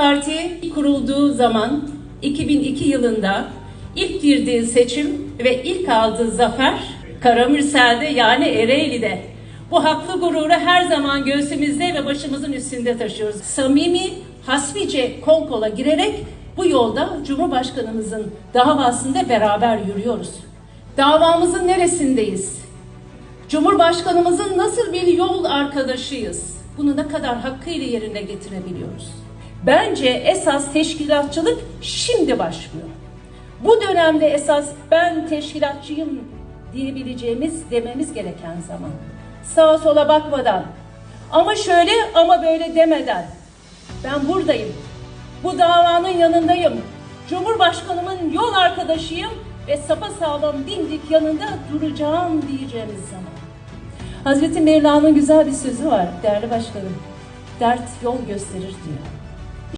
Parti kurulduğu zaman 2002 yılında ilk girdiği seçim ve ilk aldığı zafer Karamürsel'de yani Ereğli'de. Bu haklı gururu her zaman göğsümüzde ve başımızın üstünde taşıyoruz. Samimi, hasbice kol kola girerek bu yolda Cumhurbaşkanımızın davasında beraber yürüyoruz. Davamızın neresindeyiz? Cumhurbaşkanımızın nasıl bir yol arkadaşıyız? Bunu ne kadar hakkıyla yerine getirebiliyoruz? Bence esas teşkilatçılık şimdi başlıyor. Bu dönemde esas ben teşkilatçıyım diyebileceğimiz dememiz gereken zaman. Sağa sola bakmadan ama şöyle ama böyle demeden ben buradayım. Bu davanın yanındayım. Cumhurbaşkanımın yol arkadaşıyım ve sapasağlam dimdik yanında duracağım diyeceğimiz zaman. Hazreti Mevla'nın güzel bir sözü var değerli başkanım. Dert yol gösterir diyor.